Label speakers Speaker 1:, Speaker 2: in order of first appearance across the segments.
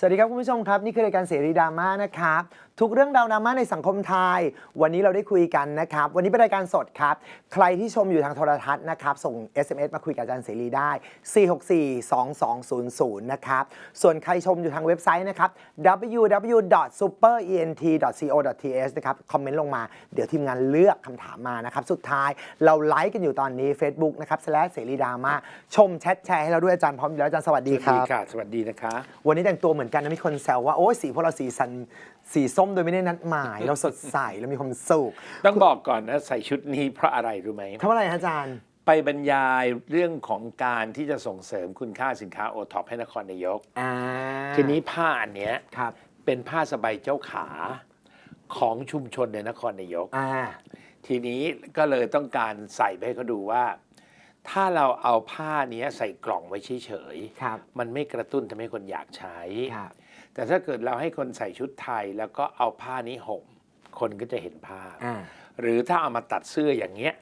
Speaker 1: สวัสดีครับคุณผู้ชมครับ นี่คือรายการเสรีดราม่านะครับ ทุกเรื่องราวดราม่าในสังคมไทย วันนี้เราได้คุยกันนะครับ วันนี้เป็นรายการสดครับ ใครที่ชมอยู่ทางโทรทัศน์นะครับ ส่ง SMS มาคุยกับอาจารย์เสรีได้ 4642200 นะครับ ส่วนใครชมอยู่ทางเว็บไซต์นะครับ www.superent.co.th นะครับ คอมเมนต์ลงมา เดี๋ยวทีมงานเลือกคำถามมานะครับ สุดท้ายเราไลฟ์กันอยู่ตอนนี้ Facebook นะครับเสรีดราม่าชมแชทแชร์ให้เราด้วยอาจารย์พร้อมอยู่แล้วอาจารย์สวัสดีครับ
Speaker 2: ค่ะ สวัสดีนะคะ
Speaker 1: วันนี้แต่งตัวเหมือนกันนะมีคนแซวว่าโอ้ยสีพวกเราสีสัน สีส้มโดยไม่ได้นัดหมาย เราสดใสเรามีความสุข
Speaker 2: ต้องบอกก่อนนะใส่ชุดนี้เพราะอะไรรู้ไหม
Speaker 1: ทำอะไรฮะอาจารย์
Speaker 2: ไปบรรยายเรื่องของการที่จะส่งเสริมคุณค่าสินค้าโอท็อปให้นครนายก
Speaker 1: อ่า
Speaker 2: ทีนี้ผ้าอันเนี้ย
Speaker 1: ครับ
Speaker 2: เป็นผ้าสบายเจ้าขาของชุมชนในนครนายก
Speaker 1: อ่า
Speaker 2: ทีนี้ก็เลยต้องการใส่ไปให้เขาดูว่า ถ้าเราเอาผ้าเนี้ยใส่กล่องไว้เฉย
Speaker 1: ครับ
Speaker 2: ๆมันไม่กระตุ้นทำให้คนอยากใช้
Speaker 1: ครับ
Speaker 2: แต่ถ้าเกิดเราให้คนใส่ชุดไทยแล้วก็เอาผ้านี้ห่มคนก็จะเห็นภาพ
Speaker 1: อ่า
Speaker 2: หรือถ้าเอามาตัดเสื้ออย่างเงี้ย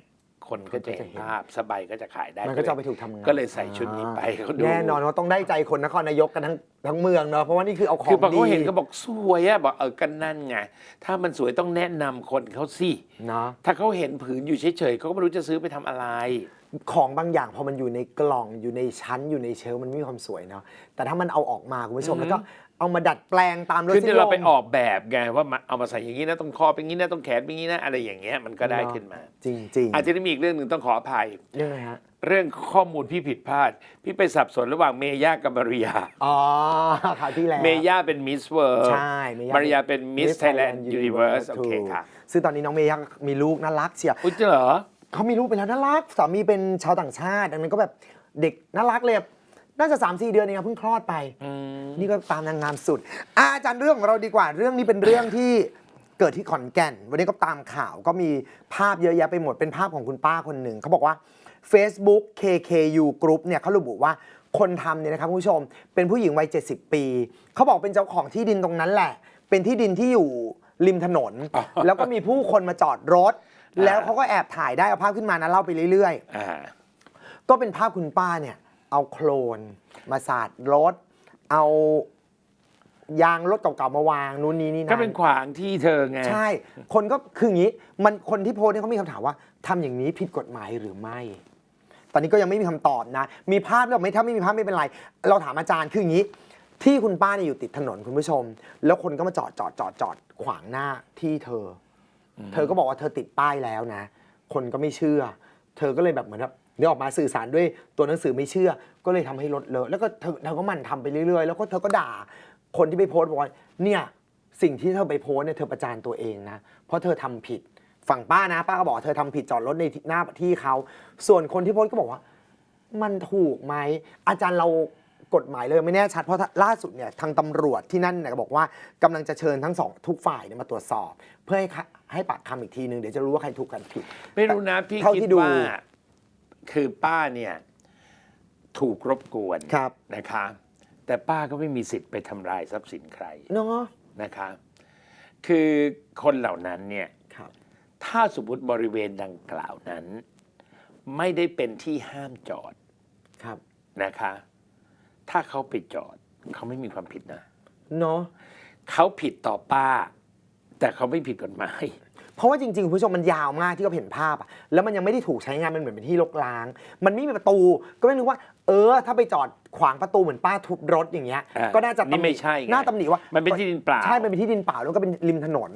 Speaker 2: คนก็จะเห็น
Speaker 1: คนก็จะเห็น
Speaker 2: ภาพสบายก็จะขายได้
Speaker 1: มันก็จะเอาไปถูกทำงาน
Speaker 2: ก็เลยใส่ชุดนี้ไปให้เขาดู
Speaker 1: แน่นอนว่าต้องได้ใจคนนครนายกกันทั้งทั้งเมืองเนาะเพราะว่านี่คือเอาขอ
Speaker 2: คืองพอ
Speaker 1: ดี
Speaker 2: เขาเห็นก็บอกสวยอะบอกเออกันนั่นไง ถ้ามันสวยต้องแนะนำคนเขาสิ
Speaker 1: เนาะ
Speaker 2: ถ้าเขาเห็นผืนอยู่เฉยๆเขาก็ไม่รู้จะซื้อไปทำอะไร
Speaker 1: ของบางอย่างพอมันอยู่ในกล่องอยู่ในชั้นอยู่ในเชลฟ์มันไม่มีความสวยเนาะแต่ถ้ามันเอาออกมาคุณผู้ชม
Speaker 2: อือฮึ
Speaker 1: แล้วก็เอามาดัดแปลงตามรส
Speaker 2: คือ
Speaker 1: นิ
Speaker 2: ที่
Speaker 1: ย
Speaker 2: เรา
Speaker 1: ม
Speaker 2: ไปออกแบบไงว่ามาเอามาใส่อย่างนี้นะต้องคอเป็นอย่างนี้นะต้องแขนเป็นอย่างนี้นะอะไรอย่างเงี้ยมันก็ได้ขึ้นมา
Speaker 1: จริงจริงๆ
Speaker 2: อาจจะได้มีอีกเรื่องหนึ่งต้องขออภัย
Speaker 1: เรื่องอะไรฮะ
Speaker 2: เรื่องข้อมูลพี่ผิดพลาด พี่ไปสับสนระหว่างเมย่ากับมาริยา
Speaker 1: อ๋อคราวที่แล้ว
Speaker 2: เมย่าเป็นมิสเวิร์
Speaker 1: ใช่เมย่า
Speaker 2: มาริยาเป็นมิสไทยแลนด์ยูนิเว r ร์สโอเค
Speaker 1: ถูก
Speaker 2: ค่ะ
Speaker 1: ซึ่งตอนนี้น้องเมย์มีลูกน่ารักเชียว
Speaker 2: อุ้ยเจอเหรอ
Speaker 1: เขามีลูกไปแล้วน่ารักสามีเป็นชาวต่างชาติดังนั้นก็แบบเด็กน่ารักเลยน่าจะ3 4 เดือนเองครับเพิ่งคลอดไป
Speaker 2: อืม
Speaker 1: นี่ก็ตามนางงามสุดอะอาจารย์เรื่องของเราดีกว่าเรื่องนี้เป็นเรื่องที่เกิดที่ขอนแก่น วันนี้ก็ตามข่าวก็มีภาพเยอะแยะไปหมดเป็นภาพของคุณป้าคนหนึ่งเขาบอกว่า Facebook KKU Group เนี่ยเขาระบุว่าคนทำเนี่ยนะครับคุณผู้ชม เป็นผู้หญิงวัย 70 ปีเขาบอกเป็นเจ้าของที่ดินตรงนั้นแหละ เป็นที่ดินที่อยู่ริมถนน
Speaker 2: อ๋อ
Speaker 1: แล้วก็มีผู้คนมาจอดรถ
Speaker 2: อ่า
Speaker 1: แล้วเขาก็แอบถ่ายได้เอาภาพขึ้นมานะเล่าไปเรื่อยๆ
Speaker 2: อ่า
Speaker 1: ก็เป็นภาพคุณป้าเนี่ย เอาโคลนมาสาดรถ เอายางรถเก่าๆมาวางนู่นนี่นี่นั่น
Speaker 2: ก็เป็นขวางที่เธอไง
Speaker 1: ใช่ คนก็คืออย่างนี้ มันคนที่โพสต์เนี่ยเขามีคำถามว่าทำอย่างนี้ผิดกฎหมายหรือไม่ ตอนนี้ก็ยังไม่มีคำตอบนะ มีภาพหรือไม่ถ้าไม่มีภาพไม่เป็นไร เราถามอาจารย์คืออย่างนี้ ที่คุณป้าเนี่ยอยู่ติดถนนคุณผู้ชม แล้วคนก็มาจอดจอดจอดจอดขวางหน้าที่เธออ เธอก็บอกว่าเธอติดป้ายแล้วนะ คนก็ไม่เชื่อ เธอก็เลยแบบเหมือนแบบเดี๋ยออกมาสื่อสารด้วยตัวหนังสือไม่เชื่อ ก็เลยทำให้รถเลอะแล้วก็เธอเธอก็มันทำไปเรื่อยๆ แล้วก็เธอก็ด่า คนที่ไปโพสต์บอกว่าเนี่ยสิ่งที่เธอไปโพสเนี่ยเธอประจานตัวเองนะ เพราะเธอทำผิดฝั่งป้านะ ป้าก็บอกเธอทำผิดจอดรถในหน้าที่เขา ส่วนคนที่โพสก็บอกว่า มันถูกไหมอาจารย์เรากฎหมายเลยไม่แน่ชัดเพราะล่าสุดเนี่ยทางตำรวจที่นั่นเนี่ยบอกว่ากำลังจะเชิญทั้งสองทุกฝ่ายเนี่ยมาตรวจสอบ เพื่อให้ ให้ปากคำอีกทีนึงเดี๋ยวจะรู้ว่าใครถูกกันผิด
Speaker 2: ไม่รู้นะพี่
Speaker 1: เท่า
Speaker 2: คิ
Speaker 1: ที่
Speaker 2: ด
Speaker 1: ดู
Speaker 2: ว่าคือป้าเนี่ย ถูกรบกวน
Speaker 1: ครับ
Speaker 2: นะคะ แต่ป้าก็ไม่มีสิทธิ์ไปทำลายทรัพย์สินใคร
Speaker 1: เนาะ
Speaker 2: นะคะ คือคนเหล่านั้นเนี่ย
Speaker 1: ครับ
Speaker 2: ถ้าสมมติบริเวณดังกล่าวนั้น ไม่ได้เป็นที่ห้ามจอด
Speaker 1: ครับ
Speaker 2: นะคะ ถ้าเขาไปจอด เขาไม่มีความผิดนะ
Speaker 1: เนาะ
Speaker 2: เขาผิดต่อป้า แต่เขาไม่ผิดกฎหมาย
Speaker 1: เพราะว่าจริงๆคุณผู้ชมมันยาวมากที่เราเห็นภาพอะแล้วมันยังไม่ได้ถูกใช้งานมันเหมือนเป็นที่รกร้าง มันไม่มีประตูก็ไม่รู้ว่า เออ ถ้าไปจอดขวางประตูเหมือนป้าทุบรถอย่างเงี้ย
Speaker 2: อ่า
Speaker 1: ก็น่าจะ
Speaker 2: นี่ไม่ใช่ไง
Speaker 1: น่าตำหนิว่า
Speaker 2: มันเป็นที่ดินเปล่า
Speaker 1: ใช่มันเป็นที่ดินเปล่าแล้วก็เป็นริมถนน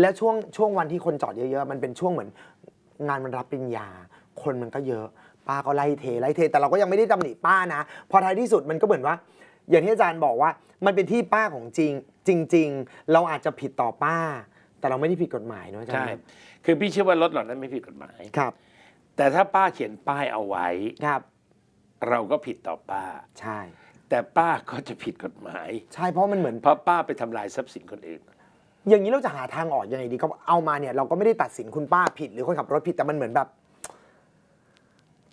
Speaker 1: แล้วช่วงช่วงวันที่คนจอดเยอะๆ มันเป็นช่วงเหมือน งานมันรับปริญญา คนมันก็เยอะ ป้าก็ไล่เทไล่เท แต่เราก็ยังไม่ได้ตำหนิป้านะ พอท้ายที่สุดมันก็เหมือนว่า อย่างที่อาจารย์บอกว่า มันเป็นที่ป้าของจริง จริง ๆ เราอาจจะผิดต่อป้า แต่เราไม่ได้ผิดกฎหมายเนอะอาจาร
Speaker 2: ใช่
Speaker 1: ย์
Speaker 2: คือพี่เชื่อว่ารถเหล่านั้นไม่ผิดกฎหมาย
Speaker 1: ครับ
Speaker 2: แต่ถ้าป้าเขียนป้ายเอาไว้
Speaker 1: ครับ
Speaker 2: เราก็ผิดต่อป้า
Speaker 1: ใช่
Speaker 2: แต่ป้าก็จะผิดกฎหมาย
Speaker 1: ใช่เพราะมันเหมือน
Speaker 2: เพราะป้าไปทำลายทรัพย์สินคนอื่น
Speaker 1: อย่างนี้เราจะหาทางออกยังไงดีก็เอามาเนี่ย เราก็ไม่ได้ตัดสินคุณป้าผิด หรือคนขับรถผิดแต่มันเหมือนแบบ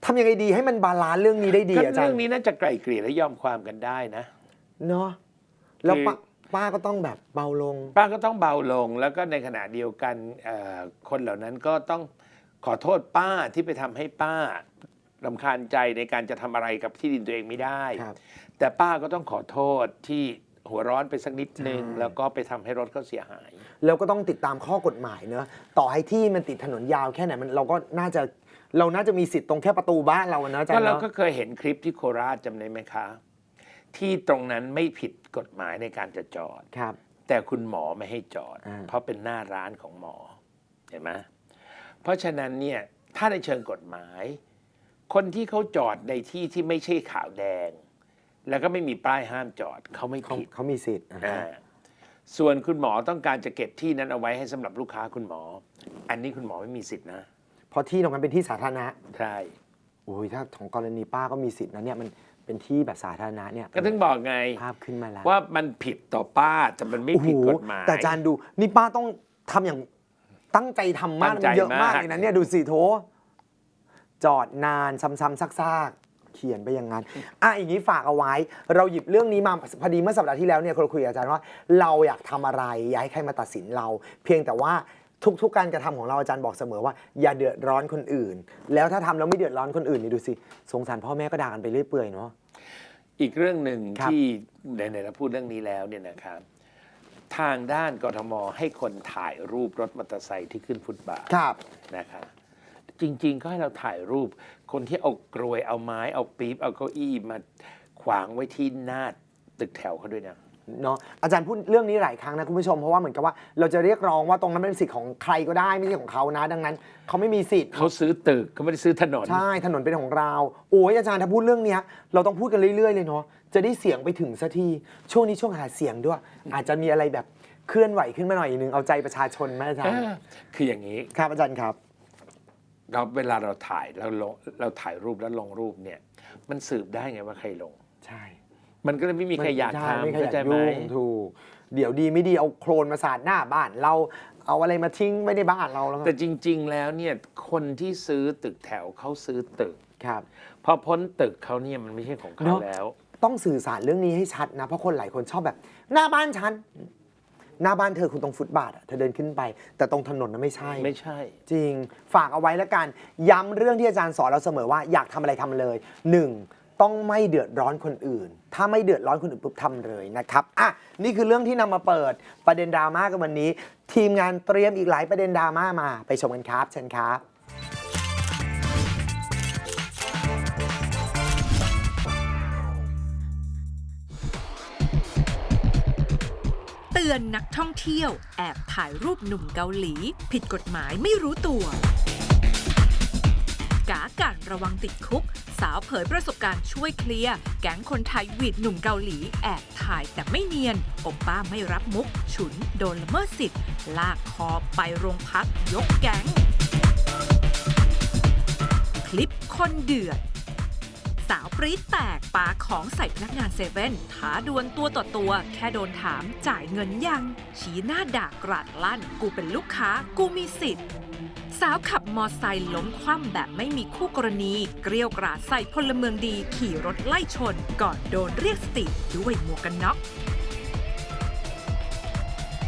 Speaker 1: ทำยังไงดีให้มันบาลานซ์เรื่องนี้ได้ดี
Speaker 2: ก็
Speaker 1: อาจาร
Speaker 2: เรื่อง
Speaker 1: ย์
Speaker 2: นี้น่าจะไกลเกลี่ยและยอมความกันได้นะ
Speaker 1: เนาะแล้วป้า
Speaker 2: คือ
Speaker 1: ป้าก็ต้องแบบเบาลง
Speaker 2: ป้าก็ต้องเบาลงแล้วก็ในขณะเดียวกันเอ่อคนเหล่านั้นก็ต้องขอโทษป้าที่ไปทำให้ป้ารำคาญใจในการจะทำอะไรกับที่ดินตัวเองไม่ได้
Speaker 1: ครับ
Speaker 2: แต่ป้าก็ต้องขอโทษที่หัวร้อนไปสักนิดนึง
Speaker 1: ใช่
Speaker 2: แล้วก็ไปทำให้รถเขาเสียหาย
Speaker 1: แล้วก็ต้องติดตามข้อกฎหมายเนอะต่อให้ที่มันติดถนนยาวแค่ไหนมันเราก็น่าจะเราน่าจะมีสิทธิ์ตรงแค่ประตูบ้านเราอะนะอาจาร
Speaker 2: ก็
Speaker 1: ย์
Speaker 2: เรา
Speaker 1: เนาะ
Speaker 2: ก็เคยเห็นคลิปที่โคราชจำได้ไหมคะ ที่ตรงนั้นไม่ผิดกฎหมายในการจะจอด
Speaker 1: ครับ
Speaker 2: แต่คุณหมอไม่ให้จอด
Speaker 1: อ่า
Speaker 2: เพราะเป็นหน้าร้านของหมอ เห็นไหมเพราะฉะนั้นเนี่ยถ้าในเชิงกฎหมาย คนที่เขาจอดในที่ที่ไม่ใช่ขาวแดง แล้วก็ไม่มีป้ายห้ามจอดเขาไม่
Speaker 1: เขา
Speaker 2: ผิด
Speaker 1: เขามีสิทธิ์อ่าฮะ
Speaker 2: อ่าส่วนคุณหมอต้องการจะเก็บที่นั้นเอาไว้ให้สำหรับลูกค้าคุณหมอ อันนี้คุณหมอไม่มีสิทธินะ
Speaker 1: เพราะที่ตรงนั้นเป็นที่สาธารณะ
Speaker 2: ใช่
Speaker 1: โอ้ยถ้าของกรณีป้าก็มีสิทธิ์นะเนี่ยมัน เป็นที่แบบสาธารณะเนี่ย
Speaker 2: ก็ถึงบอกไง
Speaker 1: ภาพขึ้นมาแล้ว
Speaker 2: ว่ามันผิดต่อป้าแต่มันไม่ผิด
Speaker 1: โอ้โห
Speaker 2: กฎหมาย
Speaker 1: แต่อาจารย์ดูนี่ป้าต้องทำอย่างตั้งใจทำมาก
Speaker 2: ตั้งใจ
Speaker 1: มันเยอะมาก
Speaker 2: มาก
Speaker 1: เลยนะเนี่ยดูสิโถจอดนานซ้ำๆซากๆ เขียนไปอย่างนั้นอะอย่างนี้ฝากเอาไว้ เราหยิบเรื่องนี้มาพอดีเมื่อสัปดาห์ที่แล้วเนี่ยเราคุยกับอาจารย์ว่า เราอยากทำอะไรอยากให้ใครมาตัดสินเรา เพียงแต่ว่าทุกๆ การกระทำของเราอาจารย์บอกเสมอว่าอย่าเดือดร้อนคนอื่น แล้วถ้าทำแล้วไม่เดือดร้อนคนอื่นนี่ดูสิสงสารพ่อแม่ก็ด่ากันไปเรื่อยเปื่อยเนาะ
Speaker 2: อีกเรื่องหนึ่ง
Speaker 1: ครับ
Speaker 2: ที่ไหนๆเราพูดเรื่องนี้แล้วเนี่ยนะครับทางด้านกทมให้คนถ่ายรูปรถมอเตอร์ไซค์ที่ขึ้นฟุตบาท
Speaker 1: ครับ
Speaker 2: นะคะจริงๆ ก็ให้เราถ่ายรูป คนที่เอากรวยเอาไม้เอาปี๊บเอาเก้าอี้มาขวางไว้ที่หน้าตึกแถวเขาด้วยนะ
Speaker 1: เนาะอาจารย์พูดเรื่องนี้หลายครั้งนะคุณผู้ชมเพราะว่าเหมือนกับว่าเราจะเรียกร้องว่าตรงนั้นเป็นสิทธิ์ของใครก็ได้ไม่ใช่ของเขานะ ดังนั้น เขาไม่มีสิทธิ์
Speaker 2: เขาซื้อตึกเขาไม่ได้ซื้อถนน
Speaker 1: ใช่ถนนเป็นของเราโอ้ยอาจารย์ถ้าพูดเรื่องเนี้ยเราต้องพูดกันเรื่อยๆเลยเนาะจะได้เสียงไปถึงสักทีช่วงนี้ช่วงหาเสียงด้วย อาจจะมีอะไรแบบเคลื่อนไหวขึ้นมาหน่อยนึงเอาใจประชาชนไหมอาจารย์
Speaker 2: เออคืออย่างนี้
Speaker 1: ครับอาจารย์ครับ
Speaker 2: เราเวลาเราถ่ายแล้วลงเราถ่ายรูปแล้วลงรูปเนี่ย มันสืบได้ไงว่าใครลง
Speaker 1: ใช่
Speaker 2: มันก็เลยไม่มีใครอยาก
Speaker 1: ใช่ไม่
Speaker 2: ทำ
Speaker 1: ใครอ
Speaker 2: เข้ายา
Speaker 1: ก
Speaker 2: ใจไหม
Speaker 1: ยุ่งถูก เดี๋ยวดีไม่ดีเอาโครนมาสาดหน้าบ้านเราเอาอะไรมาทิ้งไว้ในบ้านเราแล้วก็
Speaker 2: แต่จริง ๆ แล้วเนี่ยคนที่ซื้อตึกแถวเขาซื้อตึก
Speaker 1: ครับ
Speaker 2: พอพ้นตึกเขาเนี่ยมันไม่ใช่ของเขา
Speaker 1: เนอะ
Speaker 2: แล้ว
Speaker 1: ต้องสื่อสารเรื่องนี้ให้ชัดนะ เพราะคนหลายคนชอบแบบ หน้าบ้านฉันหน้าบ้านเธอคุณตรงฟุตบาทอะเธอเดินขึ้นไป แต่ตรงถนนนั้นไม่ใช่
Speaker 2: ไม่ใช่
Speaker 1: จริงฝากเอาไว้แล้วกัน ย้ำเรื่องที่อาจารย์สอนเราเสมอว่าอยากทำอะไรทำเลยหนึ่ง ต้องไม่เดือดร้อนคนอื่น ถ้าไม่เดือดร้อนคนอื่นปุ๊บทำเลยนะครับอะนี่คือเรื่องที่นำมาเปิดประเด็นดราม่ากันวันนี้ ทีมงานเตรียมอีกหลายประเด็นดราม่ามาไปชมกันครับเชิญครับ
Speaker 3: เตือนนักท่องเที่ยว แอบถ่ายรูปหนุ่มเกาหลี ผิดกฎหมายไม่รู้ตัว กากันระวังติดคุก สาวเผยประสบการณ์ช่วยเคลียร์ แก๊งคนไทยหวีดหนุ่มเกาหลีแอบถ่ายแต่ไม่เนียนอปป้าไม่รับมุก ฉุนโดนละเมิดสิทธิ์ ลากคอไปโรงพักยกแก๊ง คลิปคนเดือด สาวปรี๊ดแตกปาของใส่พนักงานเซเว่นท้าดวลตัวต่อตัว แค่โดนถามจ่ายเงินยัง ชี้หน้าด่ากราดลั่น กูเป็นลูกค้ากูมีสิทธิ์ สาวขับมอไซค์ล้มคว่ำแบบไม่มีคู่กรณี เกลียวกราดใส่พลเมืองดีขี่รถไล่ชน ก่อนโดนเรียกสติด้วยหมวกกันน็อก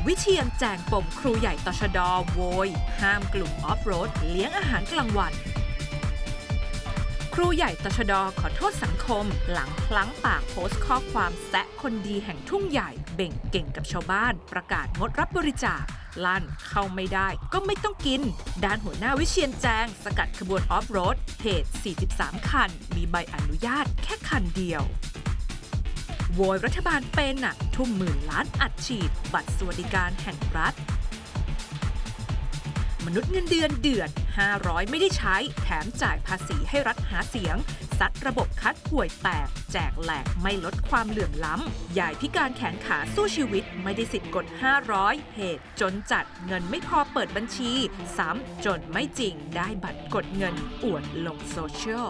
Speaker 3: วิเชียนแจงปมครูใหญ่ตชดโวย ห้ามกลุ่มออฟโรด เลี้ยงอาหารกลางวัน ครูใหญ่ตชดขอโทษสังคม หลังพลั้งปากโพสต์ข้อความแซะคนดีแห่งทุ่งใหญ่เบ่งเก่งกับชาวบ้าน ประกาศงดรับบริจาคลั่นเข้าไม่ได้ก็ไม่ต้องกิน ด้านหัวหน้าวิเชียนแจง สกัดขบวนออฟโรดเหตุ43 คัน มีใบอนุญาตแค่คันเดียว โวยรัฐบาลเป็นน่ะทุ่มหมื่นล้านอัดฉีด บัตรสวัสดิการแห่งรัฐ มนุษย์เงินเดือนเดือด500 ไม่ได้ใช้ แถมจ่ายภาษีให้รัฐหาเสียง ซัดระบบคัดห่วยแตก แจกแหลกไม่ลดความเหลื่อมล้ำยายพิการแขนขาสู้ชีวิต ไม่ได้สิทธิ์กด 500 เหตุจนจัดเงินไม่พอเปิดบัญชี ซ้ำจนไม่จริงได้บัตรกดเงินอวดลงโซเชียล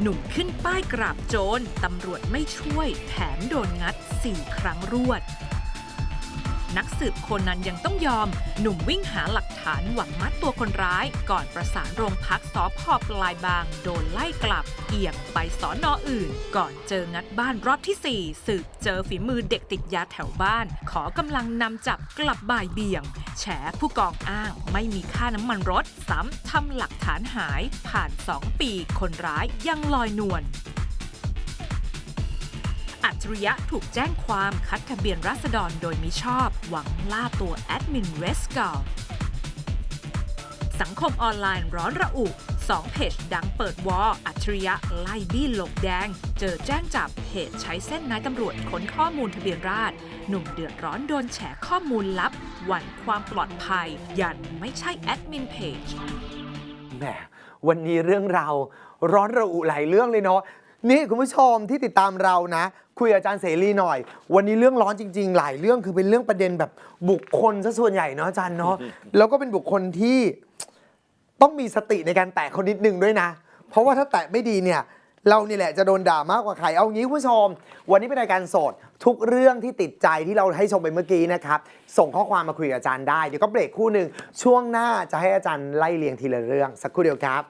Speaker 3: หนุ่มขึ้นป้ายกราบโจร ตำรวจไม่ช่วย แถมโดนงัด 4 ครั้งรวด นักสืบคนนั้นยังต้องยอม หนุ่มวิ่งหาหลักฐานหวังมัดตัวคนร้าย ก่อนประสานโรงพักสพปลายบาง โดนไล่กลับ เอี่ยงไปสอนออื่น ก่อนเจองัดบ้านรอบที่ 4 สืบเจอฝีมือเด็กติดยาแถวบ้าน ขอกำลังนำจับกลับบ่ายเบี่ยง แฉผู้กองอ้างไม่มีค่าน้ำมันรถ ซ้ำทำหลักฐานหาย ผ่าน 2 ปีคนร้ายยังลอยนวล จริยะถูกแจ้งความคัดทะเบียนราษฎรโดยมิชอบ หวังล่าตัวแอดมินเรสกอลสังคมออนไลน์ร้อนระอุสองเพจดังเปิดวอลอัจฉริยะไล่บี้หลบแดง เจอแจ้งจับเพจใช้เส้นนายตำรวจค้นข้อมูลทะเบียนราษฎรหนุ่มเดือดร้อนโดนแฉข้อมูลลับ หวั่นความปลอดภัย ยันไม่ใช่แอดมินเพจ
Speaker 1: แหมวันนี้เรื่องเราวร้อนระอุหลายเรื่องเลยเนาะ นี่คุณผู้ชมที่ติดตามเรานะ คุยกับอาจารย์เสรีหน่อย วันนี้เรื่องร้อนจริง ๆ หลายเรื่องคือเป็นเรื่องประเด็นแบบบุคคลซะส่วนใหญ่เนาะอาจารย์เนาะแล้วก็เป็นบุคคลที่ต้องมีสติในการแตะเขานิดนึงด้วยนะ เพราะว่าถ้าแตะไม่ดีเนี่ย เรานี่แหละจะโดนด่ามากกว่าใคร เอางี้คุณผู้ชม วันนี้เป็นรายการสด ทุกเรื่องที่ติดใจที่เราให้ชมไปเมื่อกี้นะครับ ส่งข้อความมาคุยกับอาจารย์ได้ เดี๋ยวก็เบรกคู่หนึ่งช่วงหน้าจะให้อาจารย์ไล่เรียงทีละเรื่อง สักครู่เดียวครับ